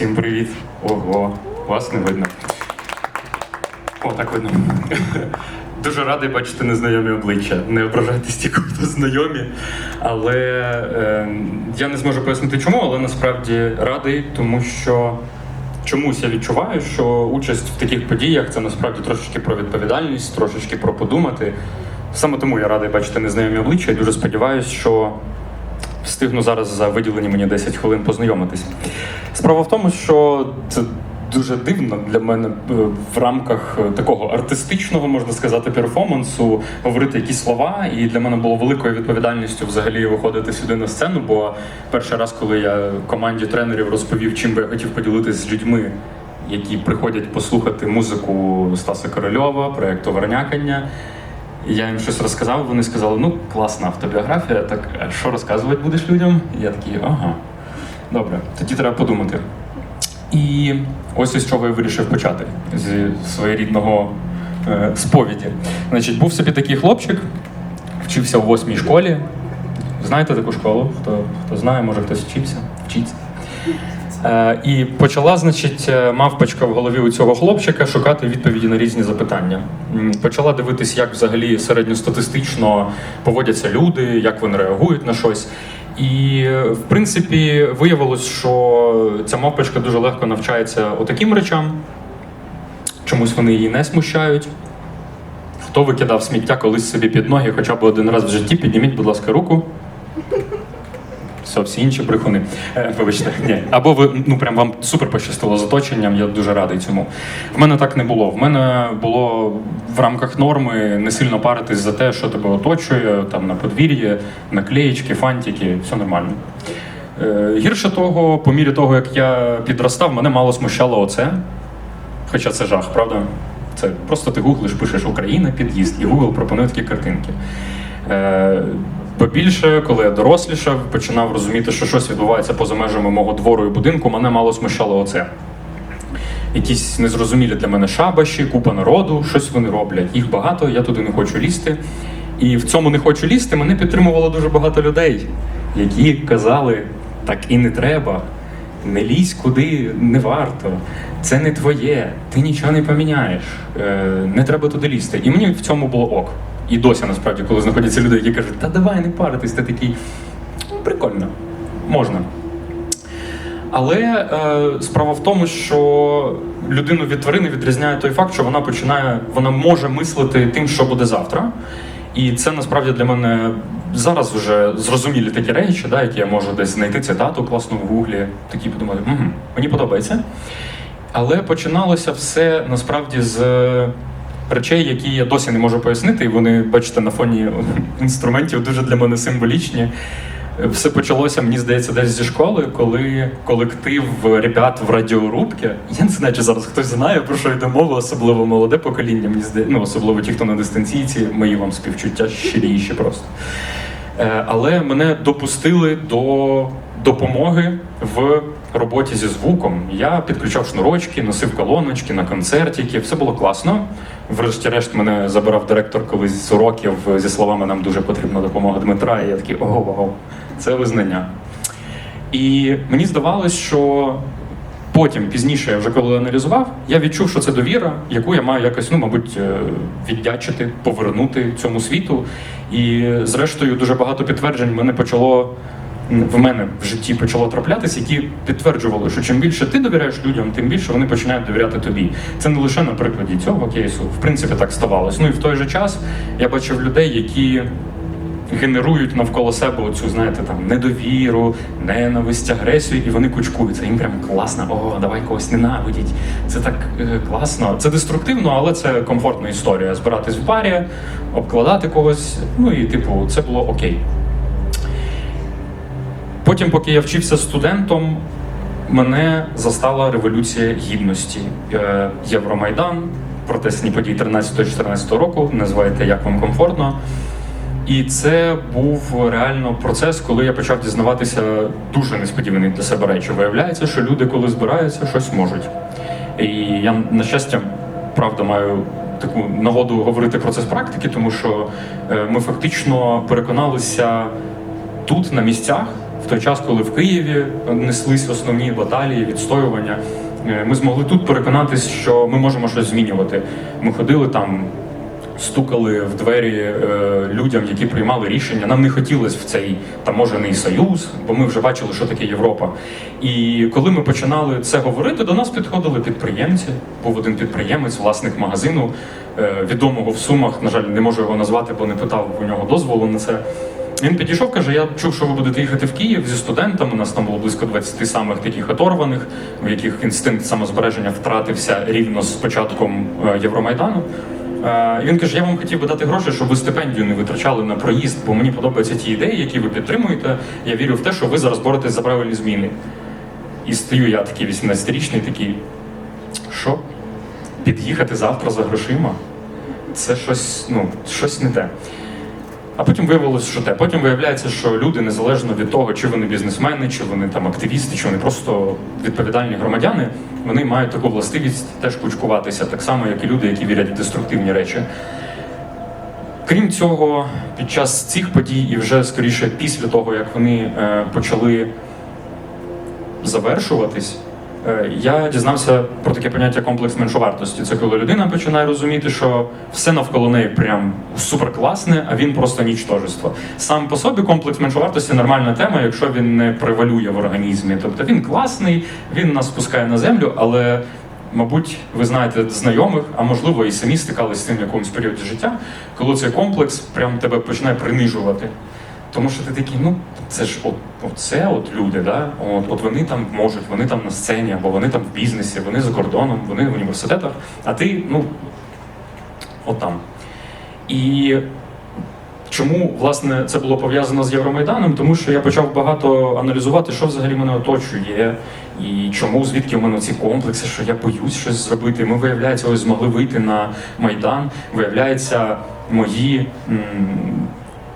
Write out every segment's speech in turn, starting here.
Всім привіт. Ого, вас не видно. О, так видно. Дуже радий бачити незнайомі обличчя. Не ображайтесь ті, хто знайомі. Але е, я не зможу пояснити чому, але насправді радий, тому що чомусь я відчуваю, що участь в таких подіях це насправді трошечки про відповідальність, трошечки про подумати. Саме тому я радий бачити незнайомі обличчя і дуже сподіваюся, що встигну зараз за виділені мені 10 хвилин познайомитись. Справа в тому, що це дуже дивно для мене е, в рамках е, такого артистичного, можна сказати, перформансу говорити якісь слова. І для мене було великою відповідальністю взагалі виходити сюди на сцену. Бо перший раз, коли я команді тренерів розповів, чим би я хотів поділитися з людьми, які приходять послухати музику Стаса Корольова, проєкту Вернякання. Я їм щось розказав, вони сказали, ну, класна автобіографія, так що розказувати будеш людям? І я такий, ага. Добре, тоді треба подумати. І ось із чого я вирішив почати зі своєрідного е, сповіді. Значить, був собі такий хлопчик, вчився в восьмій школі. Знаєте таку школу? Хто, хто знає, може хтось вчився? Вчиться. Е, і почала, значить, е, мавпочка в голові у цього хлопчика шукати відповіді на різні запитання. Почала дивитись, як взагалі середньостатистично поводяться люди, як вони реагують на щось. І е, в принципі виявилось, що ця мавпочка дуже легко навчається отаким речам. Чомусь вони її не смущають. Хто викидав сміття колись собі під ноги хоча б один раз в житті, підніміть, будь ласка, руку. Все, всі інші брехуни. Е, вибачте, ні. Або ви ну прям вам супер пощастило з оточенням, я дуже радий цьому. В мене так не було. В мене було в рамках норми не сильно паритись за те, що тебе оточує, там на подвір'ї, наклеїчки, фантики, все нормально. Е, гірше того, по мірі того, як я підростав, мене мало смущало оце. Хоча це жах, правда? Це просто ти гуглиш, пишеш Україна, під'їзд, і Google пропонує такі картинки. Е, Побільше, коли я дорослішав, починав розуміти, що щось відбувається поза межами мого двору і будинку, мене мало смущало оце. Якісь незрозумілі для мене шабаші, купа народу, щось вони роблять. Їх багато, я туди не хочу лізти. І в цьому не хочу лізти мене підтримувало дуже багато людей, які казали, так і не треба. Не лізь куди не варто, це не твоє, ти нічого не поміняєш, е, не треба туди лізти. І мені в цьому було ок. І досі насправді, коли знаходяться люди, які кажуть, та давай не паритись, ти такий «Ну, прикольно, можна. Але е, справа в тому, що людину від тварини відрізняє той факт, що вона починає, вона може мислити тим, що буде завтра. І це насправді для мене зараз вже зрозумілі такі речі, да, які я можу десь знайти цитату класну в гуглі, такі подумати, угу, мені подобається. Але починалося все насправді з речей, які я досі не можу пояснити, і вони, бачите, на фоні інструментів дуже для мене символічні. Все почалося, мені здається, десь зі школи, коли колектив ребят в радіорубки. Я не знаю, чи зараз хтось знає, про що йде мова, особливо молоде покоління. Мені здається, ну особливо ті, хто на дистанційці, мої вам співчуття щиріші просто. Е, Але мене допустили до допомоги в роботі зі звуком. Я підключав шнурочки, носив колоночки на концертики, все було класно. Врешті-решт мене забирав директор колись з уроків зі словами Нам дуже потрібна допомога Дмитра. І я такий ого, вау, це визнання. І мені здавалось, що потім, пізніше, я вже коли аналізував, я відчув, що це довіра, яку я маю якось, ну, мабуть, е, віддячити, повернути цьому світу. І зрештою, дуже багато підтверджень мене почало. В мене в житті почало траплятися, які підтверджували, що чим більше ти довіряєш людям, тим більше вони починають довіряти тобі. Це не лише на прикладі цього кейсу, в принципі, так ставалось. Ну і в той же час я бачив людей, які генерують навколо себе оцю, знаєте, там недовіру, ненависть, агресію, і вони кучкуються. Їм прям класно, о, давай когось ненавидіть. Це так е, класно. Це деструктивно, але це комфортна історія. Збиратись в парі, обкладати когось. Ну і типу, це було окей. Потім, поки я вчився студентом, мене застала революція гідності. Е, Євромайдан, протестні події 13-14 року, називаєте як вам комфортно. І це був реально процес, коли я почав дізнаватися дуже несподівані для себе речі. Виявляється, що люди, коли збираються, щось можуть. І я, на щастя, правда, маю таку нагоду говорити про це з практики, тому що е, ми фактично переконалися тут, на місцях, в той час, коли в Києві неслись основні баталії, відстоювання, е, ми змогли тут переконатись, що ми можемо щось змінювати. Ми ходили там, стукали в двері е, людям, які приймали рішення. Нам не хотілося в цей таможений союз, бо ми вже бачили, що таке Європа. І коли ми починали це говорити, до нас підходили підприємці. Був один підприємець, власник магазину, е, відомого в Сумах. На жаль, не можу його назвати, бо не питав у нього дозволу на це. Він підійшов, каже: Я чув, що ви будете їхати в Київ зі студентами. У нас там було близько 20 самих таких оторваних, в яких інстинкт самозбереження втратився рівно з початком е, Євромайдану. Е, він каже: Я вам хотів би дати гроші, щоб ви стипендію не витрачали на проїзд, бо мені подобаються ті ідеї, які ви підтримуєте. Я вірю в те, що ви зараз боретесь за правильні зміни. І стою я такий 18-річний, такий. Що? Під'їхати завтра за грошима? Це щось, ну, щось не те. А потім виявилося, що те. Потім виявляється, що люди, незалежно від того, чи вони бізнесмени, чи вони там активісти, чи вони просто відповідальні громадяни, вони мають таку властивість теж кучкуватися, так само, як і люди, які вірять в деструктивні речі. Крім цього, під час цих подій, і вже скоріше після того, як вони е, почали завершуватись, я дізнався про таке поняття комплекс меншовартості. Це коли людина починає розуміти, що все навколо неї прям суперкласне, а він просто нічтожество. Сам по собі комплекс меншовартості нормальна тема, якщо він не превалює в організмі. Тобто він класний, він нас спускає на землю, але. Мабуть, ви знаєте знайомих, а можливо і самі стикалися з цим якомусь періоді життя, коли цей комплекс прям тебе починає принижувати. Тому що ти такий, ну це ж от, оце от люди, да? от, от вони там можуть, вони там на сцені, або вони там в бізнесі, вони за кордоном, вони в університетах, а ти, ну, от там. І чому власне це було пов'язано з Євромайданом? Тому що я почав багато аналізувати, що взагалі мене оточує, і чому, звідки в мене ці комплекси, що я боюсь щось зробити. Ми, виявляється, ось змогли вийти на Майдан. Виявляється, мої. м,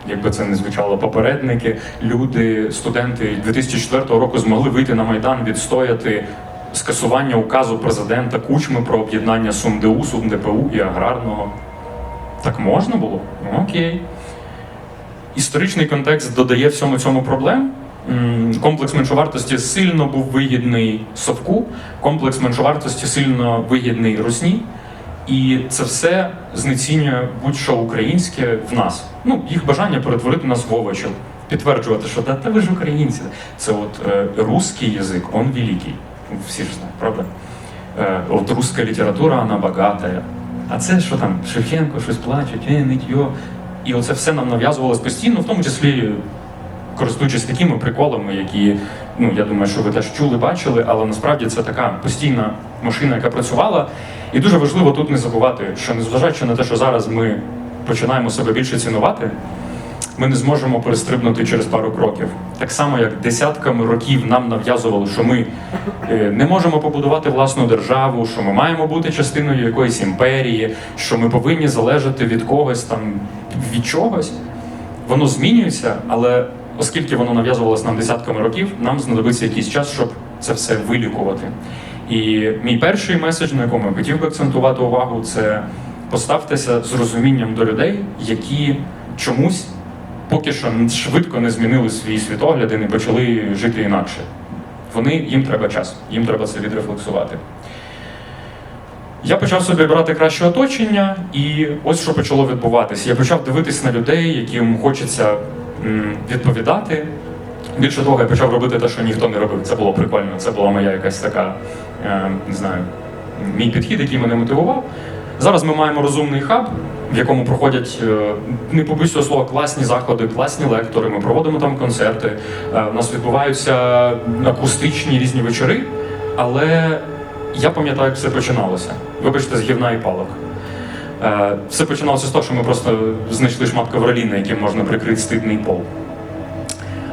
Якби це не звучало, попередники, люди, студенти 2004 року змогли вийти на Майдан, відстояти скасування указу президента Кучми про об'єднання СумДУ, СумДПУ і аграрного. Так можна було? Ну, Окей. Історичний контекст додає всьому цьому проблем. Комплекс меншовартості сильно був вигідний Совку, комплекс меншовартості сильно вигідний Русні. І це все знецінює будь-що українське в нас. Ну, їх бажання перетворити нас в овочів, підтверджувати, що та, та ви ж українці. Це от е, русський язик, он великий. Всі ж знають, правда? Е, от русська література, вона багатая. А це що там, Шевченко, щось плачуть, е, нитьо. І оце все нам нав'язувалось постійно, в тому числі користуючись такими приколами, які, ну я думаю, що ви теж чули, бачили, але насправді це така постійна машина, яка працювала. І дуже важливо тут не забувати, що незважаючи на те, що зараз ми починаємо себе більше цінувати, ми не зможемо перестрибнути через пару кроків. Так само, як десятками років нам нав'язували, що ми е, не можемо побудувати власну державу, що ми маємо бути частиною якоїсь імперії, що ми повинні залежати від когось там від чогось. Воно змінюється, але оскільки воно нав'язувалося нам десятками років, нам знадобиться якийсь час, щоб це все вилікувати. І мій перший меседж, на якому я хотів би акцентувати увагу, це поставтеся з розумінням до людей, які чомусь поки що швидко не змінили свій світогляд і не почали жити інакше. Вони їм треба час, їм треба це відрефлексувати. Я почав собі брати краще оточення, і ось що почало відбуватися. Я почав дивитись на людей, яким хочеться відповідати. Більше того, я почав робити те, що ніхто не робив. Це було прикольно. Це була моя якась така, не знаю, мій підхід, який мене мотивував. Зараз ми маємо розумний хаб, в якому проходять е, не побоюсь цього слова, класні заходи, класні лектори. Ми проводимо там концерти. е, У нас відбуваються акустичні різні вечори. Але я пам'ятаю, як все починалося. Вибачте, з гівна і палок. Е, Все починалося з того, що ми просто знайшли шмат ковроліна, яким можна прикрити стидний пол.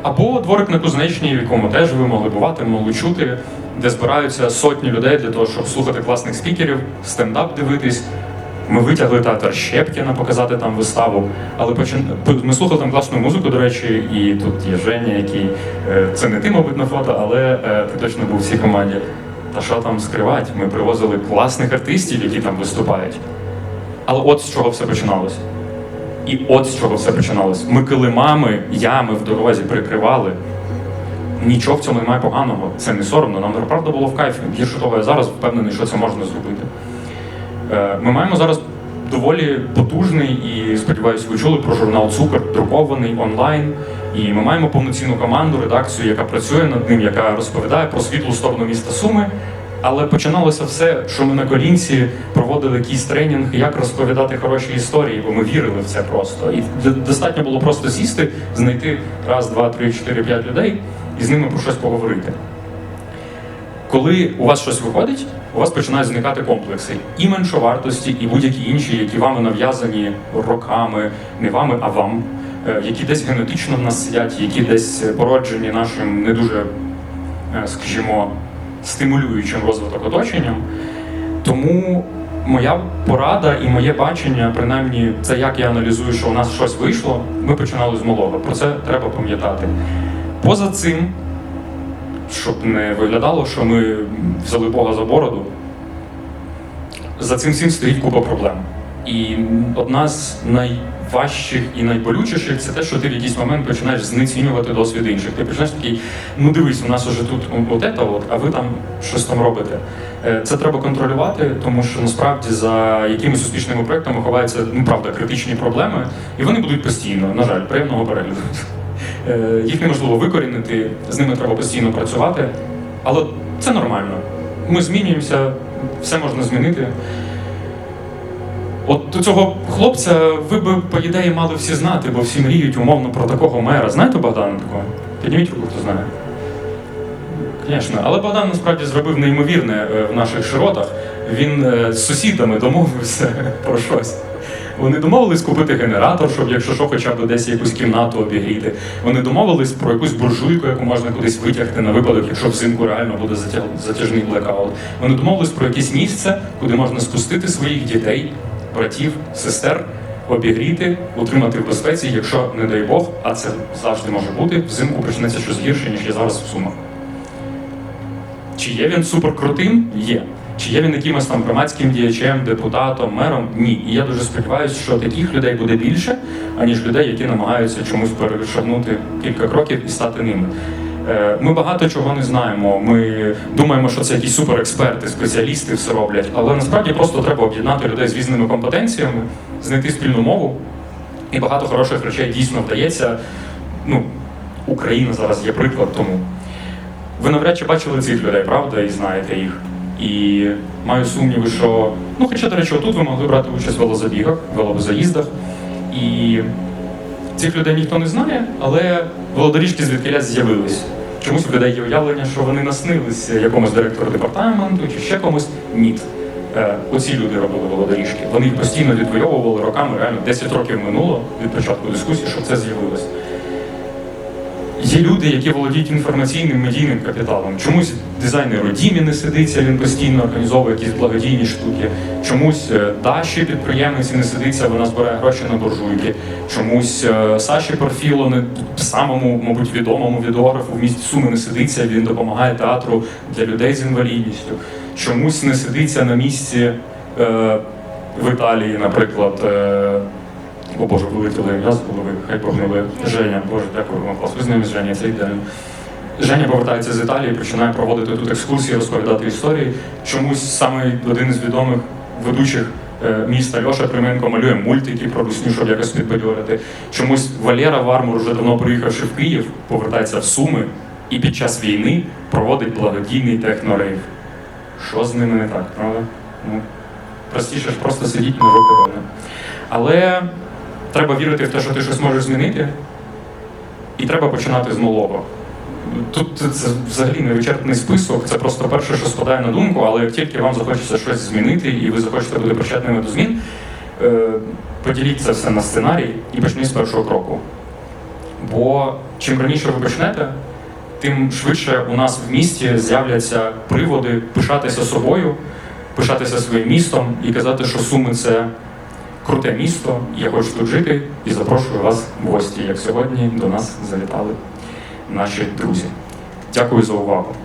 Або дворик на кузнечній, в якому теж ви могли бувати, могли чути, де збираються сотні людей для того, щоб слухати класних спікерів, стендап дивитись. Ми витягли театр Щепкіна показати там виставу, але почин... ми слухали там класну музику, до речі, і тут є Женя, який е, це не ти, мабуть, на фото, але е, ти точно був в цій команді. Та що там скривати? Ми привозили класних артистів, які там виступають. Але от з чого все починалося. І от з чого все починалося. Ми килимами, ями в дорозі прикривали, нічого в цьому немає поганого, це не соромно. Нам правда було в кайф. Більше того, я зараз впевнений, що це можна зробити. Е, Ми маємо зараз доволі потужний і сподіваюся, ви чули про журнал Цукор, друкований онлайн. І ми маємо повноцінну команду, редакцію, яка працює над ним, яка розповідає про світлу сторону міста Суми. Але починалося все, що ми на колінці проводили якийсь тренінг, як розповідати хороші історії, бо ми вірили в це просто. І достатньо було просто сісти, знайти раз, два, три, чотири, п'ять людей і з ними про щось поговорити. Коли у вас щось виходить, у вас починають зникати комплекси і меншовартості, і будь-які інші, які вами нав'язані роками, не вами, а вам, е, які десь генетично в нас сидять, які десь породжені нашим не дуже, е, скажімо, стимулюючим розвиток оточенням. Тому моя порада і моє бачення, принаймні, це як я аналізую, що у нас щось вийшло, ми починали з малого. Про це треба пам'ятати. Поза цим, щоб не виглядало, що ми взяли Бога за бороду, за цим всім стоїть купа проблем. І одна з найважчих і найболючіших це те, що ти в якийсь момент починаєш знецінювати досвід інших. Ти починаєш такий, ну дивись, у нас уже тут от от, а ви там щось там робите. Е, Це треба контролювати, тому що насправді за якимись успішними проектами ховаються ну правда критичні проблеми, і вони будуть постійно. На жаль, приємного перегляду. Е, Їх неможливо викорінити, з ними треба постійно працювати, але це нормально. Ми змінюємося, все можна змінити. От цього хлопця ви би, по ідеї, мали всі знати, бо всі мріють умовно про такого мера. Знаєте Богдана такого? Підніміть руку, хто знає. Звісно, але Богдан насправді зробив неймовірне е, в наших широтах. Він е, з сусідами домовився про щось. Вони домовились купити генератор, щоб якщо що, хоча б десь якусь кімнату обігріти. Вони домовились про якусь буржуйку, яку можна кудись витягти на випадок, якщо взимку реально буде затяжний блекаут. Вони домовились про якесь місце, куди можна спустити своїх дітей, братів, сестер, обігріти, утримати в безпеці, якщо, не дай Бог, а це завжди може бути, взимку почнеться щось гірше, ніж є зараз в Сумах. Чи є він суперкрутим? Є. Чи є він якимось там громадським діячем, депутатом, мером? Ні. І я дуже сподіваюся, що таких людей буде більше, аніж людей, які намагаються чомусь перешагнути кілька кроків і стати ними. Е, Ми багато чого не знаємо. Ми думаємо, що це якісь суперексперти, спеціалісти все роблять. Але насправді просто треба об'єднати людей з різними компетенціями, знайти спільну мову. І багато хороших речей дійсно вдається. Ну, Україна зараз є приклад тому. Ви навряд чи бачили цих людей, правда, і знаєте їх. І маю сумніви, що. Ну, хоча, до речі, отут ви могли брати участь в велозабігах, велозаїздах. І цих людей ніхто не знає, але велодоріжки звідкиля з'явились. Чомусь в людей є уявлення, що вони наснилися якомусь директору департаменту чи ще комусь. Ні. Е, оці люди робили велодоріжки. Вони їх постійно відвоювали роками, реально 10 років минуло від початку дискусії, що це з'явилось. Є люди, які володіють інформаційним медійним капіталом. Чомусь дизайнер Дімі не сидиться, він постійно організовує якісь благодійні штуки. Чомусь е, Даші підприємець не сидиться, вона збирає гроші на буржуйки. Чомусь е, Саші Парфіло, не самому, мабуть, відомому відеографу в місті Суми не сидиться, він допомагає театру для людей з інвалідністю. Чомусь не сидиться на місці е, в Італії, наприклад. Е, о Боже, вилетіли з голови, хай Бог милує. Женя, Боже, дякую вам, клас. Ви з ними Женя, це ідеально. Женя повертається з Італії, починає проводити тут екскурсії, розповідати історії. Чомусь саме один із відомих ведучих е, міста Льоша Применко малює мультики про русню, щоб якось підбадьорити. Чомусь Валера Вармур, вже давно приїхавши в Київ, повертається в Суми і під час війни проводить благодійний технорейв. Що з ними не так, правда? Ну, простіше ж просто сидіть на жопі. Але треба вірити в те, що ти щось можеш змінити, і треба починати з малого. Тут це взагалі не вичерпний список, це просто перше, що спадає на думку, але як тільки вам захочеться щось змінити, і ви захочете бути причетними до змін, е, поділіть це все на сценарій і почніть з першого кроку. Бо чим раніше ви почнете, тим швидше у нас в місті з'являться приводи пишатися собою, пишатися своїм містом і казати, що Суми це круте місто, я хочу тут жити і запрошую вас в гості, як сьогодні до нас завітали наші друзі. Дякую за увагу.